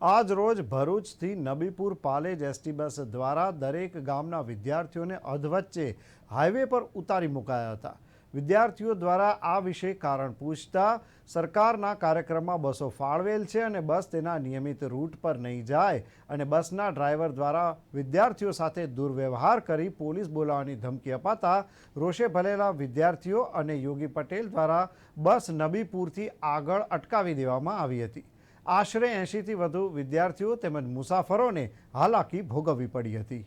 આજ રોજ ભરૂચથી નબીપુર પાલેજ એસટી બસ દ્વારા દરેક ગામના વિદ્યાર્થીઓને અધવચ્ચે હાઈવે પર ઉતારી મુકાયા હતા. વિદ્યાર્થીઓ દ્વારા આ વિશે કારણ પૂછતા સરકારના કાર્યક્રમમાં બસો ફાળવેલ છે અને બસ તેના નિયમિત રૂટ પર નહીં જાય અને બસના ડ્રાઈવર દ્વારા વિદ્યાર્થીઓ સાથે દુર્વ્યવહાર કરી પોલીસ બોલાવવાની ધમકી અપાતા રોષે ભરેલા વિદ્યાર્થીઓ અને યોગી પટેલ દ્વારા બસ નબીપુરથી આગળ અટકાવી દેવામાં આવી હતી. આશરે એંશીથી વધુ વિદ્યાર્થીઓ તેમજ મુસાફરોને હાલાકી ભોગવવી પડી હતી.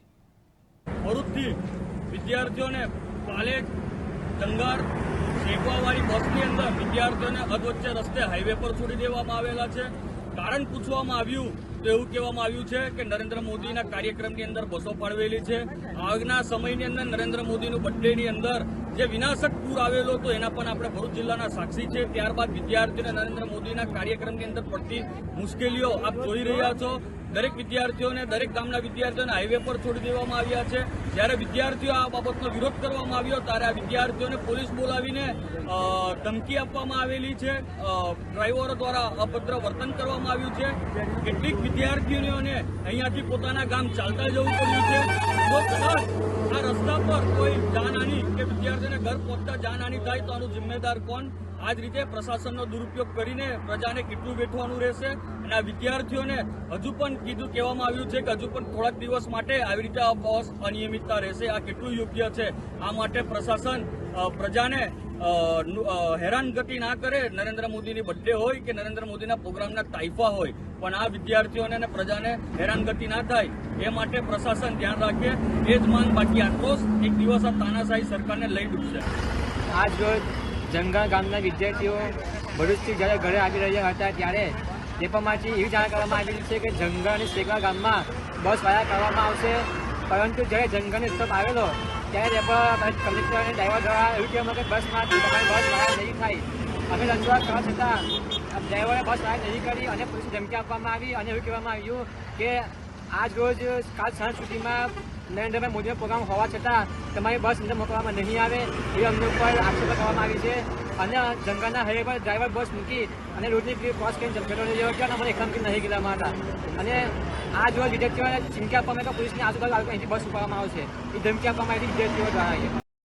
ભરૂચથી વિદ્યાર્થીઓને પાલેટ જંગાર શેકવાવાળી બસની અંદર વિદ્યાર્થીઓને અધવચ્ચે રસ્તે હાઈવે પર છોડી દેવામાં આવેલા છે. કારણ પૂછવામાં આવ્યું, તો એવું કહેવામાં આવ્યું છે કે નરેન્દ્ર મોદીના કાર્યક્રમની અંદર બસો ફાળવેલી છે. આગના સમયની અંદર નરેન્દ્ર મોદીનું બર્થડેની અંદર જે વિનાશક પૂર આવેલો હતો, એના પણ આપણે ભરૂચ જિલ્લાના સાક્ષી છે. ત્યારબાદ વિદ્યાર્થીઓને નરેન્દ્ર મોદીના કાર્યક્રમની અંદર પડતી મુશ્કેલીઓ આપ જોઈ રહ્યા છો. દરેક વિદ્યાર્થીઓને દરેક ગામના વિદ્યાર્થીઓને હાઈવે પર છોડી દેવામાં આવ્યા છે. જ્યારે વિદ્યાર્થીઓ આ બાબતનો વિરોધ કરવામાં આવ્યો, ત્યારે આ વિદ્યાર્થીઓને પોલીસ બોલાવીને ધમકી આપવામાં આવેલી છે. ડ્રાઈવરો દ્વારા અભદ્ર વર્તન કરવામાં આવ્યું છે. કેટલીક વિદ્યાર્થીઓને અહીંયાથી પોતાના ગામ ચાલતા જવું પડ્યું છે. તો કદાચ આ રસ્તા પર કોઈ જાનહાની કે વિદ્યાર્થીઓને ઘર પહોંચતા જાનહાની થાય તો આનું જિમ્મેદાર કોણ? આ જ રીતે પ્રશાસનનો દુરુપયોગ કરીને પ્રજાને કેટલું વેઠવાનું રહેશે અને આ વિદ્યાર્થીઓને હજુ પણ કીધું કહેવામાં આવ્યું છે કે હજુ પણ થોડાક દિવસ માટે આવી રીતે આ અનિયમિતતા રહેશે, આ કેટલું યોગ્ય છે. આ માટે પ્રશાસન પ્રજાને હેરાનગતિ ના કરે નરેન્દ્ર મોદીની બર્થડે હોય કે નરેન્દ્ર મોદીના પ્રોગ્રામના તાઇફા હોય, પણ આ વિદ્યાર્થીઓને અને પ્રજાને હેરાનગતિ ના થાય, એ માટે પ્રશાસન ધ્યાન રાખે, એ જ માંગ બાકી આક્રોશ એક દિવસ આ તાનાશાહી સરકારને લઈ ડૂબશે. આજ રોજ જંગા ગામના વિદ્યાર્થીઓ ભરૂચથી જ્યારે ઘરે આવી રહ્યા હતા ત્યારે ડેપોમાંથી એવી જાણ કરવામાં આવેલી છે કે જંગા અને શેખા ગામમાં બસ વાયા કરવામાં આવશે, પરંતુ જ્યારે જંગલનો સ્ટોપ આવેલો ડ્રાઈવર દ્વારા એવું કહેવામાં કે બસમાં તમારી બસ વાયા નહીં થાય. અમે રજૂઆત કરવા છતાં ડ્રાઈવરે બસ વાયા નહીં કરી અને પોલીસને ધમકી આપવામાં આવી અને એવું કહેવામાં આવ્યું કે આજ રોજ કાલ સાંજ સુધીમાં નરેન્દ્રભાઈ મોદીનો પ્રોગ્રામ હોવા છતાં તમારી બસ અંદર મોકલવામાં નહીં આવે એ અમને ઉપર આક્ષેપ કરવામાં આવી છે. અને જંગલના હાઈવે પર ડ્રાઈવર બસ મૂકી અને રોડની ક્રોસ કરીને લઈ જવા અને મને એકદમ નહીં કહેવામાં હતા. અને આ જો વિદ્યાર્થીઓને ચીમકી આપવામાં કે પોલીસની આજુબાજુ અહીંથી બસ ઉપાડવામાં આવશે એ ધમકી આપવામાં આવી વિદ્યાર્થીઓ દ્વારા.